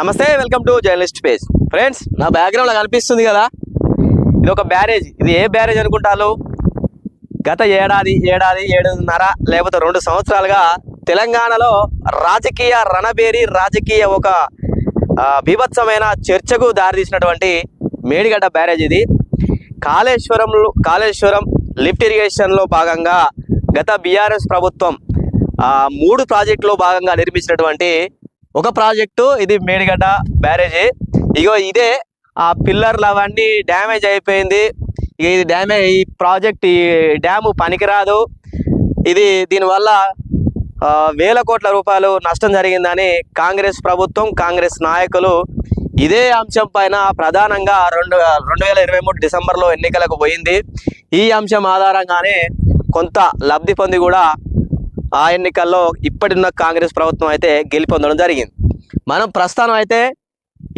నమస్తే welcome to journalist page. Friends నా బ్యాక్గ్రౌండ్లో కనిపిస్తుంది కదా? ఇది ఒక బ్యారేజ్. ఇది ఏ బ్యారేజ్ అనుకుంటారు? గత ఏడాది ఏడాది ఏడున్నర లేకపోతే రెండు సంవత్సరాలుగా తెలంగాణలో రాజకీయ రణబేరి రాజకీయ ఒక బీభత్సమైన చర్చకు దారితీసినటువంటి మేడిగడ్డ బ్యారేజ్ ఇది. కాళేశ్వరంలో కాళేశ్వరం లిఫ్ట్ ఇరిగేషన్లో భాగంగా గత బీఆర్ఎస్ ప్రభుత్వం మూడు ప్రాజెక్టులో భాగంగా నిర్మించినటువంటి ఒక ప్రాజెక్టు ఇది మేడిగడ్డ బ్యారేజీ. ఇగో ఇదే ఆ పిల్లర్లు అవన్నీ డ్యామేజ్ అయిపోయింది. ఇక ఇది డ్యామేజ్ ఈ ప్రాజెక్ట్ ఈ డ్యాము పనికిరాదు. ఇది దీనివల్ల వేల కోట్ల రూపాయలు నష్టం జరిగిందని కాంగ్రెస్ ప్రభుత్వం కాంగ్రెస్ నాయకులు ఇదే అంశం పైన ప్రధానంగా రెండు రెండు వేల ఇరవై మూడు డిసెంబర్లో ఎన్నికలకు పోయింది. ఈ అంశం ఆధారంగానే కొంత లబ్ధి పొంది కూడా ఆ ఎన్నికల్లో ఇప్పటిన్న కాంగ్రెస్ ప్రభుత్వం అయితే గెలుపొందడం జరిగింది. మనం ప్రస్తుతం అయితే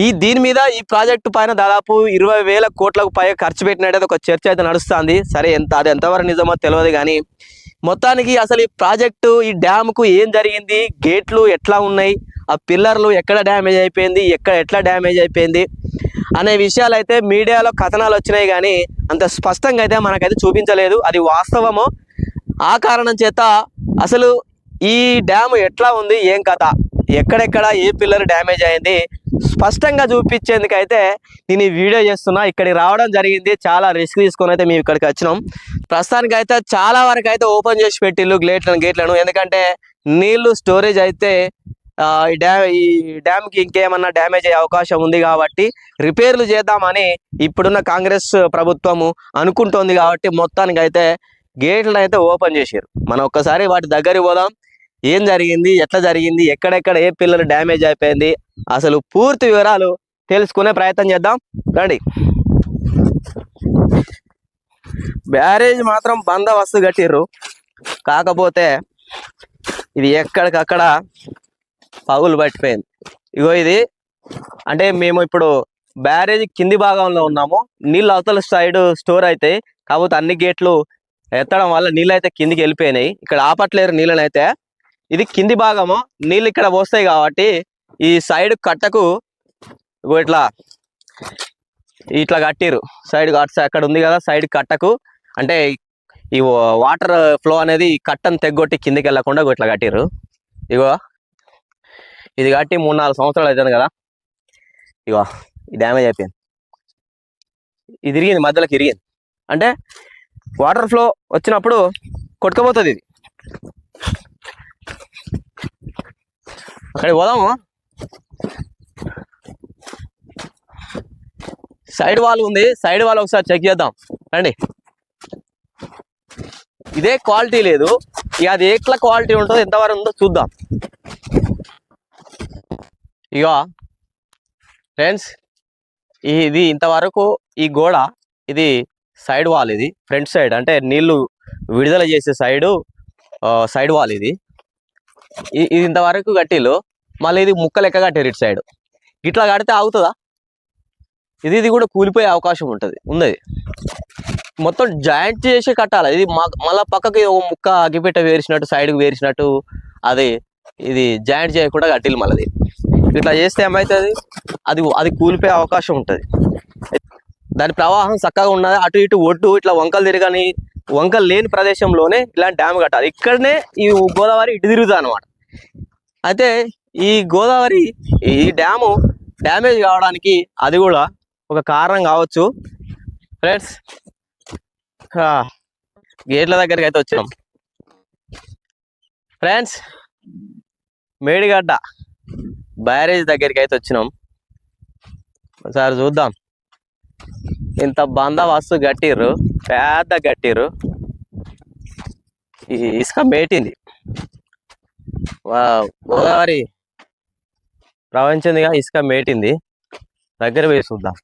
ఈ దీని మీద ఈ ప్రాజెక్టు పైన దాదాపు ఇరవై వేల కోట్లకు పైగా ఖర్చు పెట్టినట్టు ఒక చర్చ అయితే నడుస్తుంది. సరే ఎంత అది ఎంతవరకు నిజమో తెలియదు కానీ మొత్తానికి అసలు ఈ ప్రాజెక్టు ఈ డ్యామ్కు ఏం జరిగింది? గేట్లు ఎట్లా ఉన్నాయి? ఆ పిల్లర్లు ఎక్కడ డ్యామేజ్ అయిపోయింది? ఎక్కడ ఎట్లా డ్యామేజ్ అయిపోయింది? అనే విషయాలు అయితే మీడియాలో కథనాలు వచ్చినాయి కానీ అంత స్పష్టంగా అయితే మనకైతే చూపించలేదు. అది వాస్తవమో ఆ కారణం చేత అసలు ఈ డ్యామ్ ఎట్లా ఉంది? ఏం కథ? ఎక్కడెక్కడ ఏ పిల్లర్ డ్యామేజ్ అయింది? స్పష్టంగా చూపించేందుకైతే నేను ఈ వీడియో చేస్తున్నా. ఇక్కడికి రావడం జరిగింది. చాలా రిస్క్ తీసుకొని అయితే మేము ఇక్కడికి వచ్చినాం. ప్రస్తుతానికి అయితే చాలా వరకు అయితే ఓపెన్ చేసి పెట్టిళ్ళు గేట్లను గేట్లను. ఎందుకంటే నీళ్ళు స్టోరేజ్ అయితే ఆ, ఈ డ్యామ్ ఈ డ్యామ్కి ఇంకేమన్నా డ్యామేజ్ అయ్యే అవకాశం ఉంది కాబట్టి రిపేర్లు చేద్దామని ఇప్పుడున్న కాంగ్రెస్ ప్రభుత్వము అనుకుంటోంది కాబట్టి మొత్తానికి అయితే గేట్లను అయితే ఓపెన్ చేసారు మనం ఒక్కసారి వాటి దగ్గరికి పోదాం. ఏం జరిగింది? ఎట్లా జరిగింది? ఎక్కడెక్కడ ఏ పిల్లలు డ్యామేజ్ అయిపోయింది? అసలు పూర్తి వివరాలు తెలుసుకునే ప్రయత్నం చేద్దాం. రండి. బ్యారేజ్ మాత్రం బందోబస్తు కట్టిర్రు. కాకపోతే ఇది ఎక్కడికక్కడ పగులు పట్టిపోయింది. ఇగో ఇది. అంటే మేము ఇప్పుడు బ్యారేజ్ కింది భాగంలో ఉన్నాము. నీళ్ళు అవతల సైడ్ స్టోర్ అవుతాయి కాకపోతే అన్ని గేట్లు ఎత్తడం వల్ల నీళ్ళు అయితే కిందికి వెళ్ళిపోయినాయి. ఇక్కడ ఆపట్లేరు నీళ్ళనైతే. ఇది కింది భాగము. నీళ్ళు ఇక్కడ పోస్తాయి కాబట్టి ఈ సైడ్ కట్టకు ఇట్లా ఇట్లా కట్టిరు. సైడ్ అక్కడ ఉంది కదా సైడ్ కట్టకు. అంటే ఈ వాటర్ ఫ్లో అనేది కట్టను తెగ్గొట్టి కిందికి వెళ్ళకుండా ఇట్లా కట్టిరు. ఇగో ఇది కట్టి మూడు నాలుగు సంవత్సరాలు అవుతుంది కదా. ఇగో ఈ డ్యామేజ్ అయిపోయింది. ఇది ఇరిగింది మధ్యలోకి ఇరిగింది. అంటే వాటర్ ఫ్లో వచ్చినప్పుడు కొట్టుకపోతుంది ఇది. అక్కడికి పోదాము. సైడ్ వాల్ ఉంది. సైడ్ వాల్ ఒకసారి చెక్ చేద్దాం. రండి. ఇదే క్వాలిటీ లేదు. ఇక అది ఎట్లా క్వాలిటీ ఉంటుందో ఎంతవరకు ఉందో చూద్దాం. ఇక ఫ్రెండ్స్ ఇది ఇంతవరకు ఈ గోడ ఇది సైడ్ వాల్ ఇది ఫ్రంట్ సైడ్. అంటే నీళ్ళు విడుదల చేసే సైడు సైడ్ వాల్ ఇది. ఇది ఇంతవరకు కట్టిల్లు. మళ్ళీ ఇది ముక్క లెక్క కట్టారు ఇటు సైడ్. ఇట్లా కడితే ఆగుతుందా? ఇది ఇది కూడా కూలిపోయే అవకాశం ఉంటుంది ఉంది మొత్తం జాయింట్ చేసి కట్టాలి. ఇది మళ్ళీ పక్కకి ఒక ముక్క అగ్గిపెట్ట వేరిసినట్టు సైడ్కి వేరిసినట్టు అది ఇది జాయింట్ చేయకుండా కట్టిల్లు మళ్ళీ. ఇట్లా చేస్తే ఏమవుతుంది అది అది కూలిపోయే అవకాశం ఉంటుంది. దాని ప్రవాహం చక్కగా ఉన్నది. అటు ఇటు ఒడ్డు ఇట్లా వంకలు తిరగని వంకలు లేని ప్రదేశంలోనే ఇలాంటి డ్యామ్ కట్టాలి. ఇక్కడనే ఈ గోదావరి ఇటు తిరుగుతుంది అనమాట అయితే ఈ గోదావరి ఈ డ్యాము డ్యామేజ్ కావడానికి అది కూడా ఒక కారణం కావచ్చు. ఫ్రెండ్స్ గేట్ల దగ్గరికి అయితే వచ్చినాం. ఫ్రెండ్స్ మేడిగడ్డ బ్యారేజ్ దగ్గరికి అయితే వచ్చినాం. ఒకసారి చూద్దాం. ఇంత బందోబస్తు కట్టిర్రు పెద్ద కట్టిర్రు. ఈ ఇసుక మేటింది. గోదావరి ప్రవహించిందిగా ఇసుక మేటింది. దగ్గర పోయి చూద్దాం.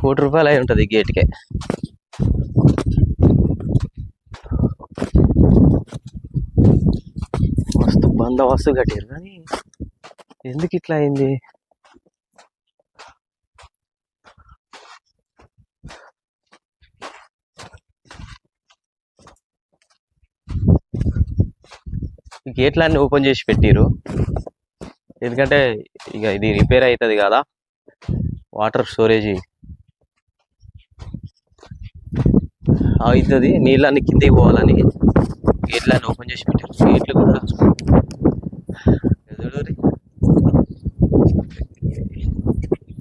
కోటి రూపాయలు అయి ఉంటుంది గేట్కే. మస్తు బందోబస్తు కట్టారు కానీ ఎందుకు ఇట్లా అయింది? ఈ గేట్లన్నీ ఓపెన్ చేసి పెట్టిరు ఎందుకంటే ఇక ఇది రిపేర్ అవుతుంది కదా వాటర్ స్టోరేజ్. అవుతుంది నీళ్ళన్నీ కిందకి పోవాలని గేట్లన్నీ ఓపెన్ చేసి పెట్టారు గేట్లు కూడా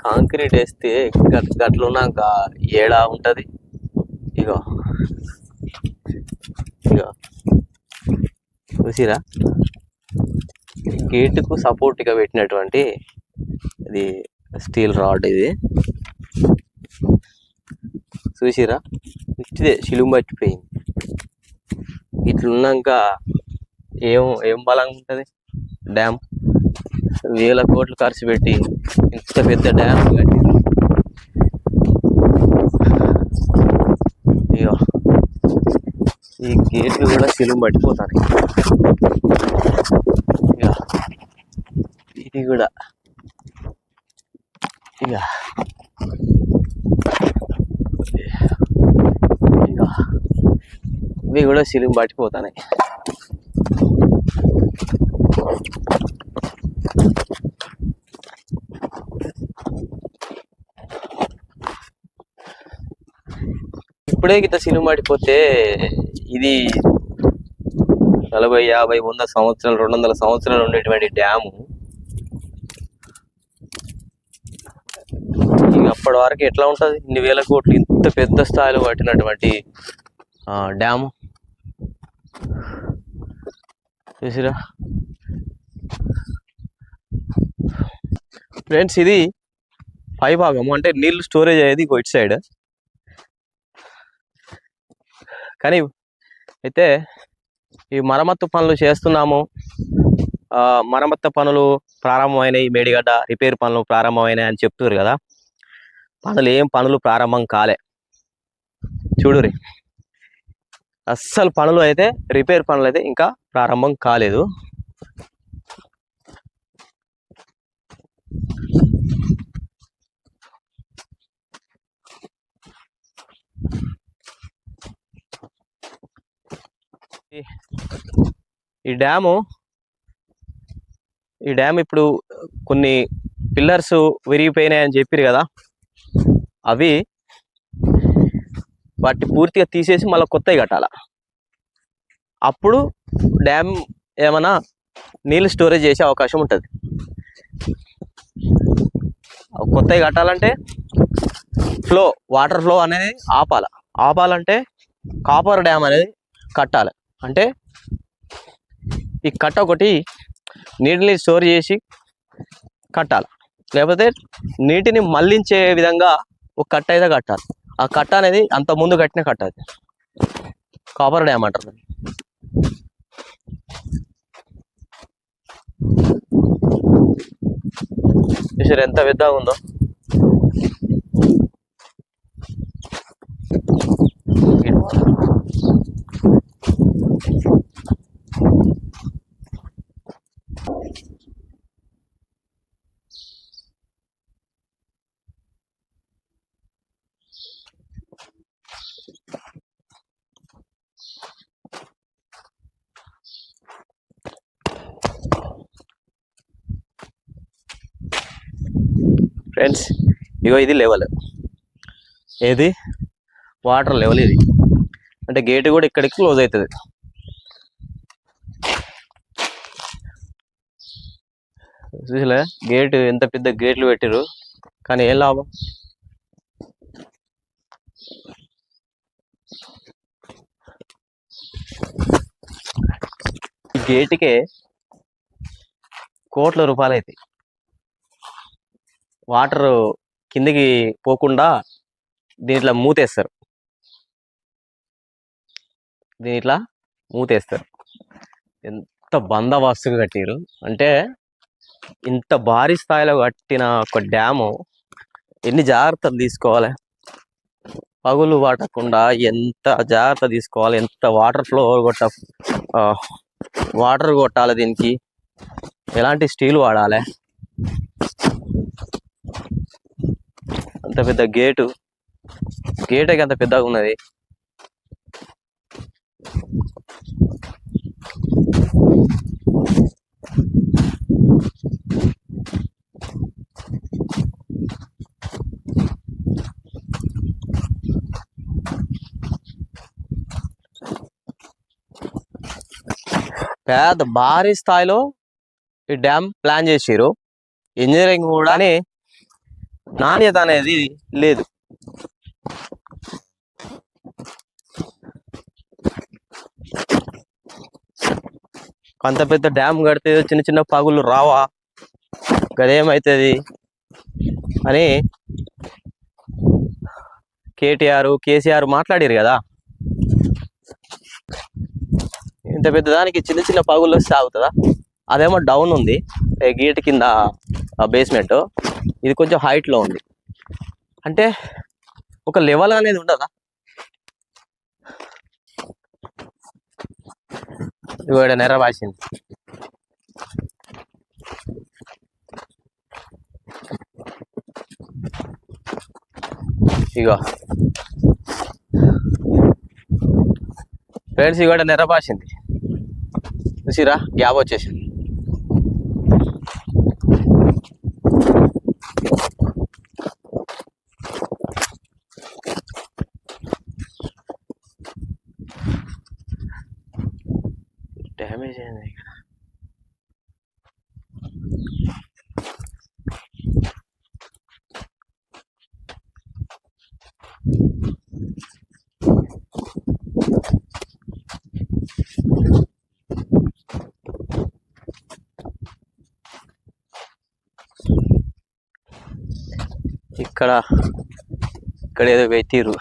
కాంక్రీట్ వేస్తే గట్ గట్లున్నాక ఏడా ఉంటది. ఇగో. ఇగో. చూసిరా? గేటుకు సపోర్ట్గా పెట్టినటువంటి ఇది స్టీల్ రాడ్ ఇది. చూసిరా? ఇదే శిలుము పట్టిపోయింది. ఇట్లున్నాక ఏం ఏం బలంగా ఉంటుంది? డ్యామ్ వేల కోట్లు ఖర్చు పెట్టి ఇంత పెద్ద డ్యామ్ కట్టి ఇగో ఈ గేట్లు కూడా సిలుం పట్టిపోతాను ఇక ఇది కూడా. ఇక ఇక ఇవి కూడా సిలుం పట్టిపోతాయి ఇప్పుడే గిట్ట సినిమా పడిపోతే ఇది నలభై యాభై వంద సంవత్సరాలు రెండు వందల సంవత్సరాలు ఉండేటువంటి డ్యాము. అప్పటి వరకు ఎట్లా ఉంటది? ఇన్ని వేల కోట్లు ఇంత పెద్ద స్థాయిలో పట్టినటువంటి ఆ, డ్యాము. చూసిరా? ఫ్రెండ్స్ ఇది పై భాగము అంటే నీళ్ళు స్టోరేజ్ అయ్యేది ఇటు సైడ్. కానీ అయితే ఈ మరమ్మత్తు పనులు చేస్తున్నాము. ఆ, మరమ్మత్తు పనులు ప్రారంభమైనాయి. మేడిగడ్డ రిపేర్ పనులు ప్రారంభమైనాయి అని చెప్తున్నారు కదా. పనులు ఏం పనులు ప్రారంభం కాలే. చూడురి అస్సలు పనులు అయితే రిపేర్ పనులు అయితే ఇంకా ప్రారంభం కాలేదు. ఈ- ఈ డ్యాము ఈ డ్యామ్ ఇప్పుడు కొన్ని పిల్లర్స్ విరిగిపోయినాయని చెప్పారు కదా. అవి వాటి పూర్తిగా తీసేసి మళ్ళీ కొత్తవి కట్టాల. అప్పుడు డ్యామ్ ఏమైనా నీళ్ళు స్టోరేజ్ చేసే అవకాశం ఉంటుంది. కొత్తవి కట్టాలంటే ఫ్లో వాటర్ ఫ్లో అనేది ఆపాల. ఆపాలంటే కాపర్ డ్యామ్ అనేది కట్టాలి. అంటే ఈ కట్ట ఒకటి నీటిని స్టోర్ చేసి కట్టాలి. లేకపోతే నీటిని మళ్ళించే విధంగా ఒక కట్ట అయితే కట్టాలి. ఆ కట్ట అనేది అంత ముందు కట్టిన కట్ట అది. కాపర్ డ్యామ్ అంటారు చూసారు ఎంత పెద్దగా ఉందో. ఫ్రెండ్స్ ఇగో ఇది లెవెల్ ఏది? వాటర్ లెవెల్ ఇది. అంటే గేట్ కూడా ఇక్కడికి క్లోజ్ అవుతుంది. చూసలే? గేట్ ఎంత పెద్ద గేట్లు పెట్టిరు కానీ ఏం లాభం? ఈ గేటుకే కోట్ల రూపాయలు అవుతాయి వాటర్ కిందికి పోకుండా దీంట్లో మూతేస్తారు. దీనిట్లా మూతేస్తారు. ఎంత బందవాస్తుగా కట్టిరు అంటే ఇంత భారీ స్థాయిలో కట్టిన ఒక డ్యాము ఎన్ని జాగ్రత్తలు తీసుకోవాలి? పగులు పట్టకుండా ఎంత జాగ్రత్త తీసుకోవాలి? ఎంత వాటర్ ఫ్లో కొట్ట వాటర్ కొట్టాలి దీనికి? ఎలాంటి స్టీల్ వాడాలి? అంత పెద్ద గేటు. గేట్ అంత పెద్దగా ఉన్నది. పెద్ద భారీ స్థాయిలో ఈ డ్యామ్ ప్లాన్ చేసిరు ఇంజనీరింగ్ కూడా అని నాణ్యత అనేది లేదు. అంత పెద్ద డ్యామ్ కడితే చిన్న చిన్న పగులు రావా? గదేమవుతుంది అని కేటీఆర్ కేసీఆర్ మాట్లాడారు కదా? ఇంత పెద్ద దానికి చిన్న చిన్న పగులు వస్తే ఆగుతుందా? అదేమో డౌన్ ఉంది. గేట్ కింద బేస్మెంట్. ఇది కొంచెం హైట్లో లో ఉంది. అంటే ఒక లెవెల్ అనేది ఉండదా? ఇవాడ నెర రాసింది ఇగో ఫ్రెండ్స్ ఇవాడ నెర పాసింది చూసిరా గ్యాప్ వచ్చేసింది డ్యామేజ్ అయింది ఇక్కడ ఇక్కడ ఇక్కడ ఏదో పెట్టిరు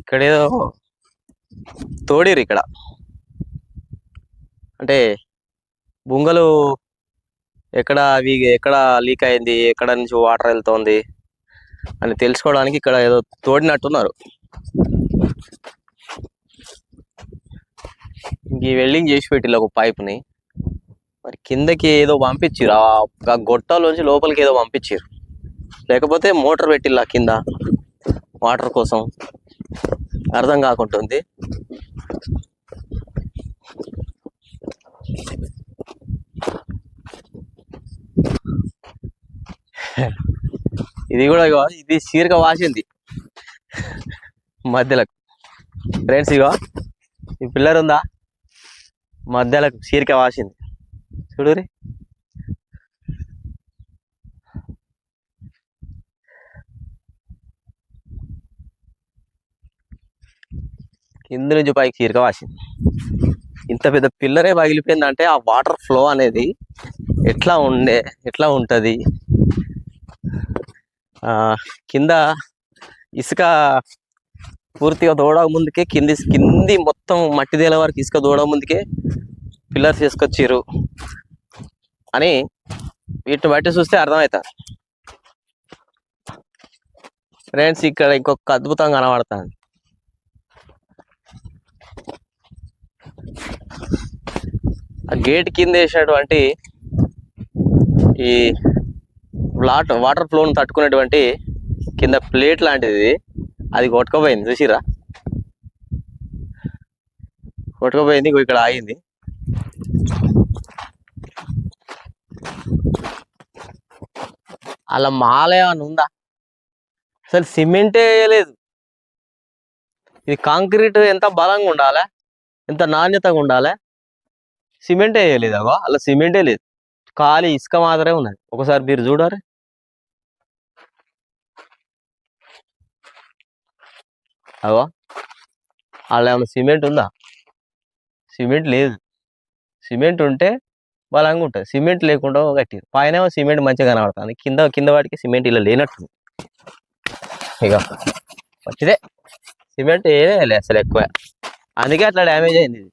ఇక్కడ ఏదో తోడిరు ఇక్కడ. అంటే బుంగలు ఎక్కడ అవి ఎక్కడ లీక్ అయింది ఎక్కడ నుంచి వాటర్ వెళ్తోంది అని తెలుసుకోవడానికి ఇక్కడ ఏదో తోడినట్టున్నారు. ఈ వెల్డింగ్ చేసి పెట్టిల్లు ఒక పైప్ని మరి కిందకి ఏదో పంపించారు ఆ గొట్టాలోంచి లోపలికి ఏదో పంపించారు లేకపోతే మోటార్ పెట్టిల్లా కింద వాటర్ కోసం? అర్థం కాకుంటుంది. ఇది కూడా ఇగో ఇది చీరక వాసింది. మధ్యలకు. ఫ్రెండ్స్ ఇగో ఈ పిల్లర్ ఉందా మధ్యలకు చీరక వాసింది. చూడురి కింద నుంచి పైకి చీరక వాసింది. ఇంత పెద్ద పిల్లరే పగిలిపోయిందంటే ఆ వాటర్ ఫ్లో అనేది ఎట్లా ఉండే ఎట్లా ఉంటుంది? కింద ఇసుక పూర్తిగా దూడ ముందుకే కింది కింది మొత్తం మట్టి దేల వరకు ఇసుక దూడ ముందుకే పిల్లర్స్ తీసుకొచ్చారు అని వీటిని బట్టి చూస్తే అర్థమవుతుంది ఫ్రెండ్స్ ఇక్కడ ఇంకొక అద్భుతం కనబడుతుంది. ఆ గేట్ కింద వేసినటువంటి ఈ వాటర్ వాటర్ ఫ్లోను తట్టుకునేటువంటి కింద ప్లేట్ లాంటిది అది కొట్టుకోపోయింది చూసిరా కొట్టుకోపోయింది ఇక్కడ ఆగింది. అలా మాల ఏమైనా ఉందా? అసలు సిమెంటే లేదు. ఇది కాంక్రీట్ ఎంత బలంగా ఉండాలి? ఎంత నాణ్యతగా ఉండాలి? సిమెంటే వేయలేదు అగో. అలా సిమెంటే లేదు. ఖాళీ ఇసుక మాత్రమే ఉన్నది. ఒకసారి మీరు చూడాలి అగో అలా ఏమైనా సిమెంట్ ఉందా? సిమెంట్ లేదు. సిమెంట్ ఉంటే బలంగా ఉంటుంది. సిమెంట్ లేకుండా కట్టిరు. పైన ఏమో సిమెంట్ మంచిగా కనబడుతుంది. కింద కింద వాటికి సిమెంట్ ఇలా లేనట్టు ఇక మంచిదే సిమెంట్ ఏదే లేదు అసలు ఎక్కువ. అందుకే అట్లా డ్యామేజ్ అయింది ఇది.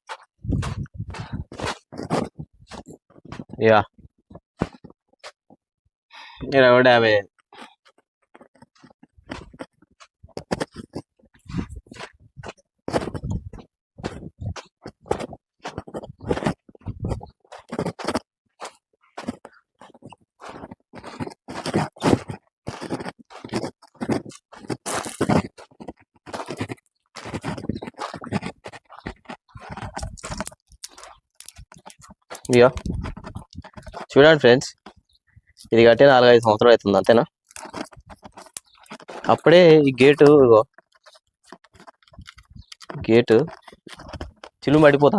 ఇక కూడా డ్యామేజ్ అయింది. ఇయో చూడండి ఫ్రెండ్స్. ఇది కట్టే నాలుగైదు సంవత్సరాలు అవుతుంది అంతేనా? అప్పుడే ఈ గేటు ఇగో గేటు చిల్లు పడిపోతా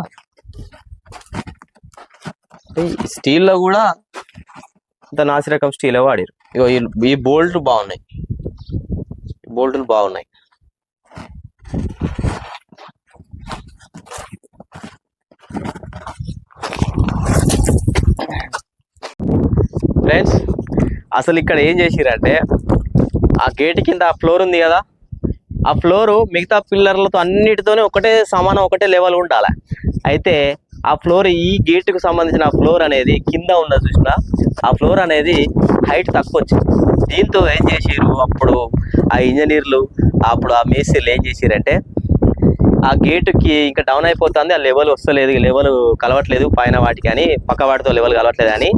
అంటే ఈ స్టీల్లో కూడా ఇంత నాసి రకం స్టీల్ వాడారు ఇగో ఈ- బోల్ట్ బాగున్నాయి. బోల్ట్లు బాగున్నాయి. ఫ్రెండ్స్ అసలు ఇక్కడ ఏం చేసిరంటే ఆ గేట్ కింద ఆ ఫ్లోర్ ఉంది కదా ఆ ఫ్లోరు మిగతా పిల్లర్లతో అన్నిటితోనే ఒకటే సమానం ఒకటే లెవెల్ ఉండాలి. అయితే ఆ ఫ్లోర్ ఈ గేటుకు సంబంధించిన ఆ ఫ్లోర్ అనేది కింద ఉన్నది చూసిన ఆ ఫ్లోర్ అనేది హైట్ తక్కువ వచ్చింది దీంతో ఏం చేసిర్రు అప్పుడు ఆ ఇంజనీర్లు అప్పుడు ఆ మేస్త్రీలు ఏం చేసిరంటే ఆ గేటుకి ఇంకా డౌన్ అయిపోతుంది ఆ లెవెల్ వస్తలేదు లెవెల్ కలవట్లేదు పైన వాటికి అని పక్క వాటితో లెవెల్ కలవట్లేదు అని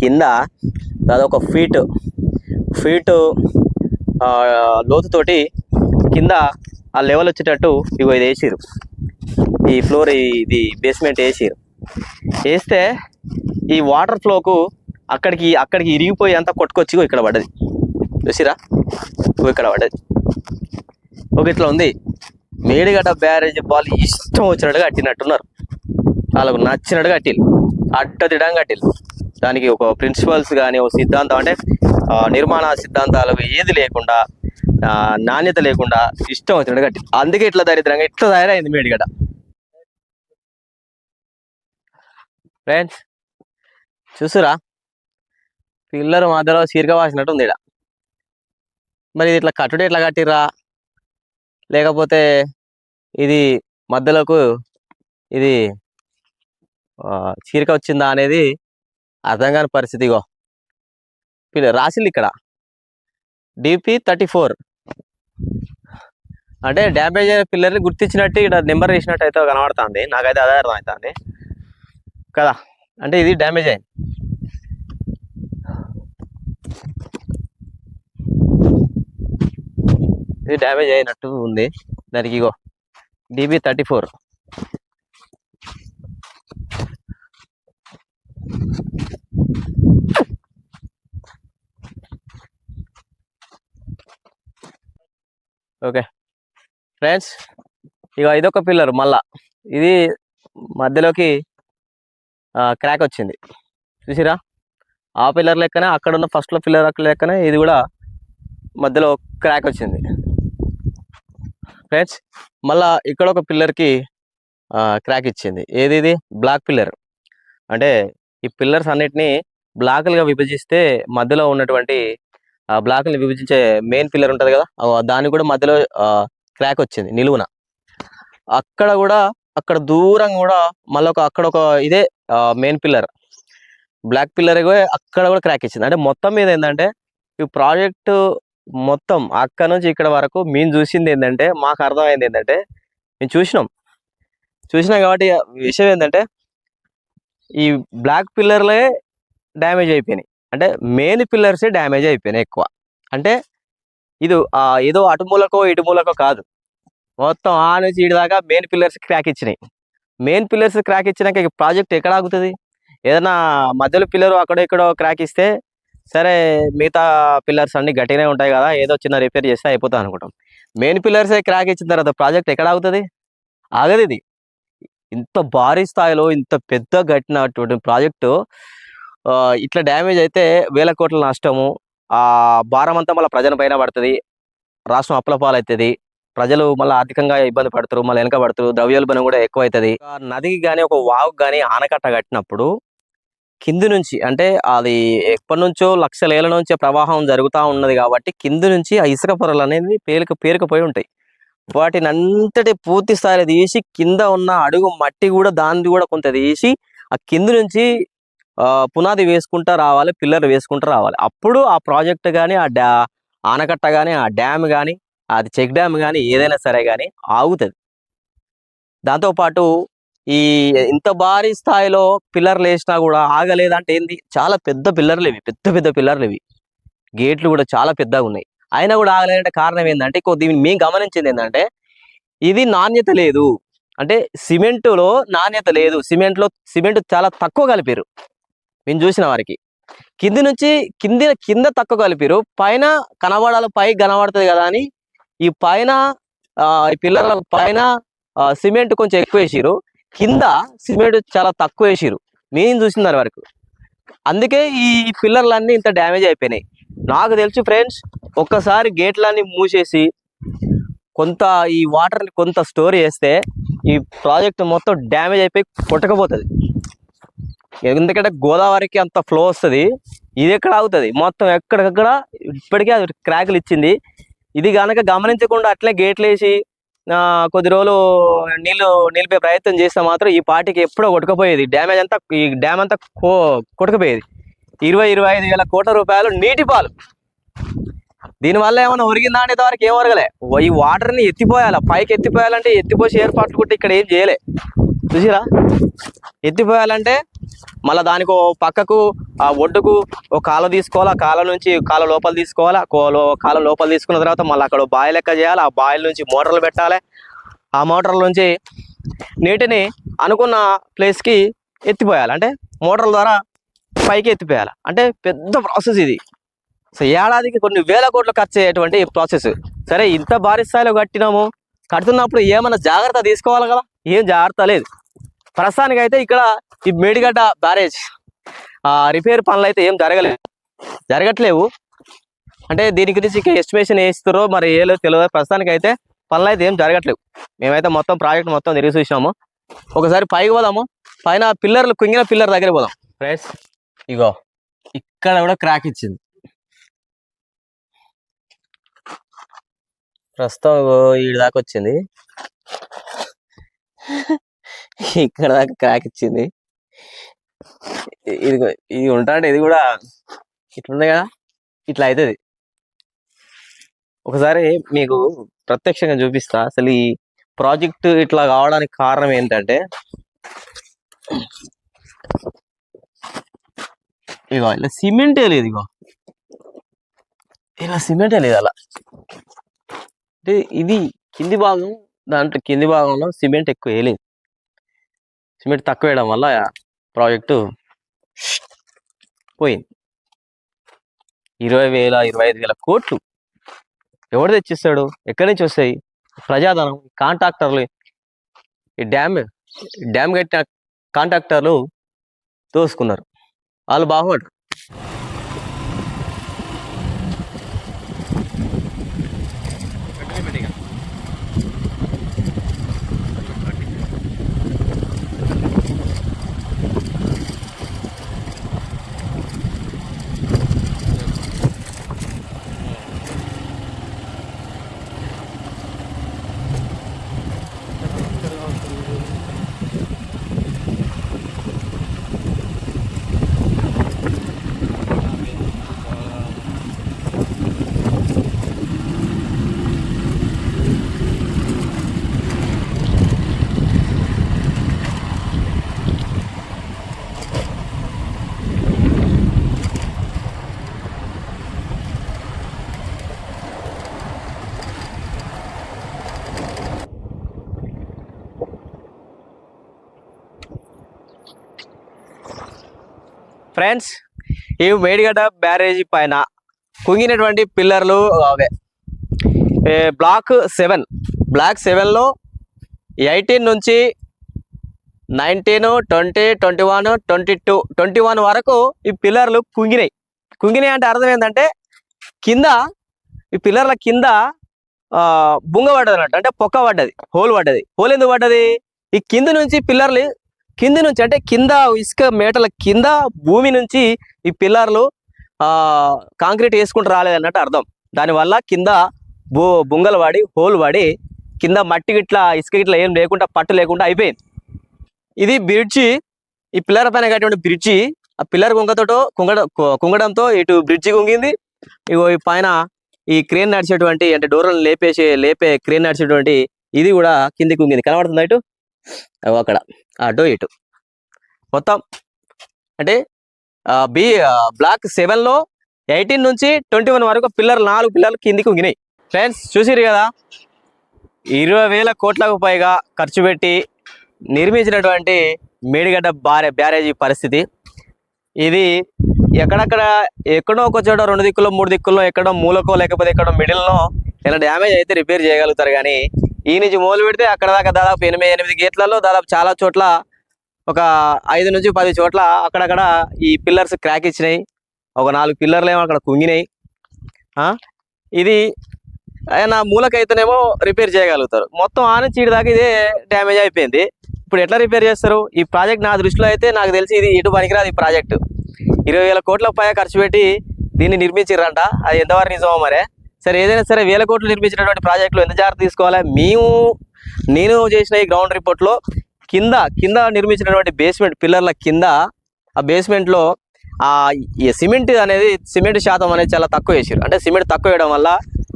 కింద అదొక ఫీట్. ఫీట్ లోతుతోటి కింద ఆ లెవెల్ వచ్చేటట్టు ఇగో ఇది వేసిరు ఈ ఫ్లోర్ ఇది బేస్మెంట్ వేసిరు వేస్తే ఈ వాటర్ ఫ్లోకు అక్కడికి అక్కడికి ఇరిగిపోయి అంతా కొట్టుకొచ్చి ఇగో ఇక్కడ పడ్డది. చూసిరా? ఇగో ఇక్కడ పడ్డది. ఒక ఇట్లా ఉంది. మేడిగడ్డ బ్యారేజ్ బాల్ ఇష్టం వచ్చినట్టుగా కట్టినట్టున్నారు. వాళ్ళకు నచ్చినట్టు కట్టిల్లు. అడ్డదిడం కట్టిల్లు. దానికి ఒక ప్రిన్సిపల్స్ కానీ ఒక సిద్ధాంతం అంటే నిర్మాణ సిద్ధాంతాలు ఏది లేకుండా నాణ్యత లేకుండా ఇష్టం వచ్చినట్టు కట్టి అందుకే ఇట్లా దరిద్రంగా ఇట్లా తయారైంది మేడిగడ్డ ఫ్రెండ్స్ చూసురా పిల్లలు మధ్యలో సీరక వాసినట్టు ఉంది మరి ఇది ఇట్లా కట్టుడు ఎట్లా కట్టిర్రా? లేకపోతే ఇది మధ్యలోకు ఇది ఆ, చీరిక వచ్చిందా అనేది అర్థం కాని పరిస్థితి ఇగో. పిల్ల రాసిల్లు ఇక్కడ. DP thirty four. అంటే డ్యామేజ్ అయిన పిల్లర్ని గుర్తించినట్టు ఇక్కడ నెంబర్ వేసినట్టు అయితే కనబడుతుంది. నాకైతే అదే అర్థం అవుతుంది కదా? అంటే ఇది డ్యామేజ్ అయింది. ఇది డ్యామేజ్ అయినట్టు ఉంది. దానికి ఇగో DB thirty four. Okay. Friends ఇక ఇదొక పిల్లర్ మళ్ళా. ఇది మధ్యలోకి క్రాక్ వచ్చింది. చూసిరా? ఆ పిల్లర్ లెక్కనే అక్కడ ఉన్న ఫస్ట్లో పిల్లర్ అక్కడ లెక్కనే ఇది కూడా మధ్యలో క్రాక్ వచ్చింది. ఫ్రెండ్స్ మళ్ళా ఇక్కడ ఒక పిల్లర్కి క్రాక్ ఇచ్చింది. ఏది ఇది? Block pillar. అంటే ఈ పిల్లర్స్ అన్నిటిని బ్లాకులుగా విభజిస్తే మధ్యలో ఉన్నటువంటి ఆ బ్లాక్ని విభజించే మెయిన్ పిల్లర్ ఉంటుంది కదా? ఆ దాని కూడా మధ్యలో క్రాక్ వచ్చింది నిలువున. అక్కడ కూడా అక్కడ దూరం కూడా మళ్ళీ ఒక అక్కడ ఒక ఇదే మెయిన్ పిల్లర్ బ్లాక్ పిల్లర్ అక్కడ కూడా క్రాక్ ఇచ్చింది. అంటే మొత్తం మీద ఏంటంటే ఈ ప్రాజెక్టు మొత్తం అక్కడ నుంచి ఇక్కడ వరకు మేము చూసింది ఏంటంటే మాకు అర్థమైంది ఏంటంటే మేము చూసినాం. చూసినాం కాబట్టి విషయం ఏంటంటే ఈ బ్లాక్ పిల్లర్లే డ్యామేజ్ అయిపోయినాయి. అంటే మెయిన్ పిల్లర్సే డ్యామేజ్ అయిపోయినాయి ఎక్కువ. అంటే ఇది ఆ, ఏదో అటు మూలకో ఇటు మూలకో కాదు. మొత్తం ఆ నుంచి ఇటు దాకా మెయిన్ పిల్లర్స్ క్రాక్ ఇచ్చినాయి. మెయిన్ పిల్లర్స్ క్రాక్ ఇచ్చినాక ఇక ప్రాజెక్ట్ ఎక్కడ ఆగుతుంది? ఏదైనా మధ్యలో పిల్లర్ అక్కడో ఇక్కడో క్రాక్ ఇస్తే సరే మిగతా పిల్లర్స్ అన్ని గట్టిగానే ఉంటాయి కదా ఏదో చిన్న రిపేర్ చేస్తే అయిపోతుంది అనుకుంటాం. మెయిన్ పిల్లర్సే క్రాక్ ఇచ్చిన తర్వాత ప్రాజెక్ట్ ఎక్కడ ఆగుతుంది? ఆగదు ఇది. ఇంత భారీ స్థాయిలో ఇంత పెద్ద కట్టినటువంటి ప్రాజెక్టు ఇట్లా డ్యామేజ్ అయితే వేల కోట్ల నష్టము ఆ భారం అంతా మళ్ళీ ప్రజల పైన పడుతుంది. రాష్ట్రం అప్పులపాలవుతుంది ప్రజలు మళ్ళీ ఆర్థికంగా ఇబ్బంది పడతారు మళ్ళీ వెనక పడతారు ద్రవ్యోల్బణం కూడా ఎక్కువ అవుతుంది నదికి కానీ ఒక వాగుకి కానీ ఆనకట్ట కట్టినప్పుడు కింది నుంచి అంటే అది ఎప్పటి నుంచో లక్షల నుంచే ప్రవాహం జరుగుతూ ఉన్నది కాబట్టి కింది నుంచి ఆ ఇసుక పొరలు అనేది పేరుక పేరుకుపోయి ఉంటాయి. వాటిని అంతటి పూర్తి స్థాయిలో తీసి కింద ఉన్న అడుగు మట్టి కూడా దాన్ని కూడా కొంత తీసి ఆ కింది నుంచి పునాది వేసుకుంటా రావాలి పిల్లర్ వేసుకుంటూ రావాలి. అప్పుడు ఆ ప్రాజెక్ట్ కానీ ఆ డ్యా ఆనకట్ట కానీ ఆ డ్యామ్ కానీ అది చెక్ డ్యామ్ కానీ ఏదైనా సరే కానీ ఆగుతుంది. దాంతోపాటు ఈ ఇంత భారీ స్థాయిలో పిల్లర్లు వేసినా కూడా ఆగలేదంటే ఏంది? చాలా పెద్ద పిల్లర్లు ఇవి పెద్ద పెద్ద పిల్లర్లు ఇవి గేట్లు కూడా చాలా పెద్దగా ఉన్నాయి. అయినా కూడా ఆగలేదంటే కారణం ఏంటంటే కొద్ది మేము గమనించింది ఏంటంటే ఇది నాణ్యత లేదు. అంటే సిమెంటులో నాణ్యత లేదు. సిమెంట్లో సిమెంట్ చాలా తక్కువ కలిపారు. మేము చూసిన వారికి. కింది నుంచి కింది కింద తక్కువ కలిపిరు పైన కనబడాలి పై కనబడుతుంది కదా అని ఈ పైన ఆ, ఈ పిల్లల పైన సిమెంట్ కొంచెం ఎక్కువ వేసిరు కింద సిమెంట్ చాలా తక్కువ వేసిరు మేము చూసిన వరకు. అందుకే ఈ పిల్లర్లన్నీ ఇంత డ్యామేజ్ అయిపోయినాయి. నాకు తెలుసు ఫ్రెండ్స్ ఒక్కసారి గేట్లన్నీ మూసేసి కొంత ఈ వాటర్ని కొంత స్టోర్ చేస్తే ఈ ప్రాజెక్ట్ మొత్తం డ్యామేజ్ అయిపోయి కొట్టకపోతుంది. ఎందుకంటే గోదావరికి అంత ఫ్లో వస్తుంది. ఇది ఎక్కడ ఆగుతుంది? మొత్తం ఎక్కడికక్కడ ఇప్పటికే అది క్రాకులు ఇచ్చింది. ఇది కనుక గమనించకుండా అట్లే గేట్లు వేసి కొద్ది రోజులు నీళ్ళు నిలిపే ప్రయత్నం చేస్తే మాత్రం ఈ పాటికి ఎప్పుడో కొట్టుకుపోయేది. డ్యామేజ్ అంతా ఈ డ్యామ్ అంతా కో కొట్టుకుపోయేది. ఇరవై ఇరవై ఐదు వేల కోట్ల రూపాయలు నీటి పాలు. దీనివల్ల ఏమైనా ఒరిగిందా అనేది వరకు ఏం ఒరగలే. ఈ వాటర్ని ఎత్తిపోయాల? పైకి ఎత్తిపోయాలంటే ఎత్తిపోసి ఏర్పాట్లు కూడా ఇక్కడ ఏం చేయలే. చూసిరా? ఎత్తిపోయాలంటే మళ్ళీ దానికి పక్కకు ఆ ఒడ్డుకు ఒక కాల తీసుకోవాలి? ఆ కాల నుంచి కాల లోపల తీసుకోవాలి? కాల లోపల తీసుకున్న తర్వాత మళ్ళీ అక్కడ బాయ్ లెక్క చేయాలి? ఆ బాయిల నుంచి మోటార్లు పెట్టాలి. ఆ మోటార్ల నుంచి నీటిని అనుకున్న ప్లేస్కి ఎత్తిపోయాలి. అంటే మోటార్ల ద్వారా పైకి ఎత్తిపోయాలి. అంటే పెద్ద ప్రాసెస్ ఇది. సో ఏడాదికి కొన్ని వేల కోట్లు ఖర్చు అయ్యేటువంటి ప్రాసెస్. సరే ఇంత భారీ స్థాయిలో కట్టినాము. కడుతున్నప్పుడు ఏమైనా జాగ్రత్త తీసుకోవాలి కదా? ఏం జాగ్రత్త లేదు. ప్రస్తుతానికి అయితే ఇక్కడ ఈ మేడిగడ్డ బ్యారేజ్ ఆ రిపేర్ పనులు అయితే ఏం జరగలేదు. జరగట్లేవు. అంటే దీని గురించి ఇంకా ఎస్టిమేషన్ వేస్తారో మరి ఏలో తెలియదు. ప్రస్తుతానికి అయితే పనులు అయితే ఏం జరగట్లేవు. మేమైతే మొత్తం ప్రాజెక్ట్ మొత్తం తిరిగి చూసినాము ఒకసారి పైకి పోదాము. పైన పిల్లర్లు కుంగిన పిల్లర్ దగ్గర పోదాం. ఫ్రెండ్స్ ఇగో ఇక్కడ కూడా క్రాక్ ఇచ్చింది. ప్రస్తుతం ఈ దాకా వచ్చింది. ఇక్కడ దాకా క్రాక్ ఇచ్చింది. ఇది ఇది ఇది ఉంటాంటే ఇది కూడా ఇట్లుంది కదా ఇట్లా అవుతుంది ఒకసారి మీకు ప్రత్యక్షంగా చూపిస్తా. అసలు ఈ ప్రాజెక్ట్ ఇట్లా కావడానికి కారణం ఏంటంటే ఇగో ఇలా సిమెంటే లేదు ఇగో ఇలా సిమెంటే లేదు అలా. అంటే ఇది కింది భాగం దాంట్లో కింది భాగంలో సిమెంట్ ఎక్కువ వేయలేదు. సిమెంట్ తక్కువ వేయడం వల్ల ప్రాజెక్టు పోయింది. ఇరవై వేల ఇరవై ఐదు వేల కోట్లు ఎవడు తెచ్చిస్తాడు? ఎక్కడి నుంచి వస్తాయి? ప్రజాధనం కాంట్రాక్టర్లు ఈ డ్యామ్ డ్యామ్ కట్టిన కాంట్రాక్టర్లు దోసుకున్నారు. వాళ్ళు బాగుపడరు ఫ్రెండ్స్ ఈ మేడిగడ్డ బ్యారేజీ పైన కుంగినటువంటి పిల్లర్లు అవే. Block seven. బ్లాక్ సెవెన్లో ఎయిటీన్ నుంచి nineteen twenty twenty one twenty two twenty one వరకు ఈ పిల్లర్లు కుంగినాయి. కుంగినాయి అంటే అర్థం ఏంటంటే కింద ఈ పిల్లర్ల కింద ఆ, బుంగ పడ్డది అన్నట్టు అంటే పొక్క పడ్డది హోల్ పడ్డది. హోల్ ఎందుకు పడ్డది? ఈ కింద నుంచి పిల్లర్లు కింది నుంచి అంటే కింద ఇసుక మేటల కింద భూమి నుంచి ఈ పిల్లర్లు ఆ కాంక్రీట్ వేసుకుంటూ రాలేదన్నట్టు అర్థం. దానివల్ల కింద బో బుంగలు పడి హోల్ పడి కింద మట్టి గిట్లా ఇసుక గిట్లా ఏం లేకుండా పట్టు లేకుండా అయిపోయింది. ఇది బ్రిడ్జి ఈ పిల్లర్ పైన కట్టిన బ్రిడ్జి ఆ పిల్లర్ కుంగతోటో కుంగడ కుంగడంతో ఇటు బ్రిడ్జి కుంగింది. ఇగో ఈ పైన ఈ క్రేన్ నడిచేటువంటి అంటే డోర్లను లేపేసే లేపే క్రేన్ నడిచేటువంటి ఇది కూడా కింది కుంగింది. కనబడుతుందా ఇటు? అక్కడ. అటు ఇటు. మొత్తం. అంటే బి బ్లాక్ సెవెన్లో ఎయిటీన్ నుంచి ట్వంటీ వన్ వరకు పిల్లర్ నాలుగు పిల్లలు కిందికి ఉంగినాయి. ఫ్రెండ్స్ చూసిరు కదా? ఇరవై వేల కోట్లకు పైగా ఖర్చు పెట్టి నిర్మించినటువంటి మేడిగడ్డ బారే బ్యారేజీ పరిస్థితి. ఇది ఎక్కడక్కడ ఎక్కడో ఒక చోట రెండు దిక్కుల్లో మూడు దిక్కుల్లో ఎక్కడో మూలకో లేకపోతే ఎక్కడో మిడిల్లో ఇలా డ్యామేజ్ అయితే రిపేర్ చేయగలుగుతారు కానీ ఈ నుంచి మొదలు పెడితే అక్కడ దాకా దాదాపు ఎనిమిది ఎనిమిది గేట్లలో దాదాపు చాలా చోట్ల ఒక ఐదు నుంచి పది చోట్ల అక్కడక్కడ ఈ పిల్లర్స్ క్రాక్ ఇచ్చినాయి. ఒక నాలుగు పిల్లర్లు ఏమో అక్కడ కుంగినాయి. ఆ? ఇది నా మూలకైతేనేమో రిపేర్ చేయగలుగుతారు. మొత్తం ఆ నుంచి దాకా ఇదే డ్యామేజ్ అయిపోయింది. ఇప్పుడు ఎట్లా రిపేర్ చేస్తారు? ఈ ప్రాజెక్ట్ నా దృష్టిలో అయితే నాకు తెలిసి ఇది ఎటు పనికిరాదు ఈ ప్రాజెక్టు. ఇరవై వేల కోట్ల పైగా ఖర్చు పెట్టి దీన్ని నిర్మించారంట అది ఎంతవరకు నిజమో మరే? సరే ఏదైనా సరే వేల కోట్లు నిర్మించినటువంటి ప్రాజెక్టులు ఎంత జాగ్రత్త తీసుకోవాలి? మేము నేను చేసిన ఈ గ్రౌండ్ రిపోర్ట్లో కింద కింద నిర్మించినటువంటి బేస్మెంట్ పిల్లర్ల కింద ఆ బేస్మెంట్లో ఆ సిమెంట్ అనేది సిమెంట్ శాతం అనేది చాలా తక్కువ వేసారు అంటే సిమెంట్ తక్కువ వేయడం వల్ల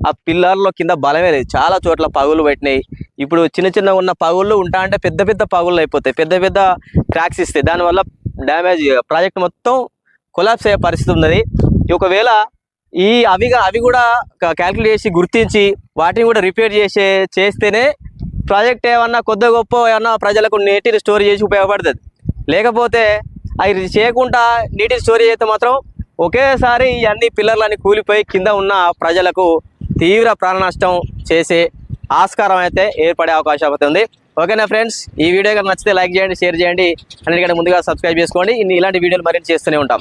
ఆ పిల్లర్లో కింద బలమే లేదు. చాలా చోట్ల పగులు పెట్టినాయి. ఇప్పుడు చిన్న చిన్న ఉన్న పగుళ్ళు ఉంటా అంటే పెద్ద పెద్ద పగుళ్ళు అయిపోతాయి. పెద్ద పెద్ద క్రాక్స్ ఇస్తాయి. దానివల్ల డ్యామేజ్ ప్రాజెక్ట్ మొత్తం కొలాప్స్ అయ్యే పరిస్థితి ఉన్నది. ఒకవేళ ఈ అవిగా అవి కూడా క్యాల్కులేట్ చేసి గుర్తించి వాటిని కూడా రిపేర్ చేసే చేస్తేనే ప్రాజెక్ట్ ఏమన్నా కొద్ది గొప్ప ఏమన్నా ప్రజలకు నీటిని స్టోర్ చేసి ఉపయోగపడుతుంది. లేకపోతే అవి చేయకుండా నీటిని స్టోర్ చేస్తే మాత్రం ఒకేసారి అన్ని పిల్లర్లన్నీ కూలిపోయి కింద ఉన్న ప్రజలకు తీవ్ర ప్రాణ నష్టం చేసే ఆస్కారం అయితే ఏర్పడే అవకాశం అవుతుంది ఓకేనా ఫ్రెండ్స్ ఈ వీడియో కనుక నచ్చితే లైక్ చేయండి షేర్ చేయండి. అన్నిటికంటే ముందుగా సబ్స్క్రైబ్ చేసుకోండి. ఇన్ని ఇలాంటి వీడియోలు మరింత చేస్తూనే ఉంటాం.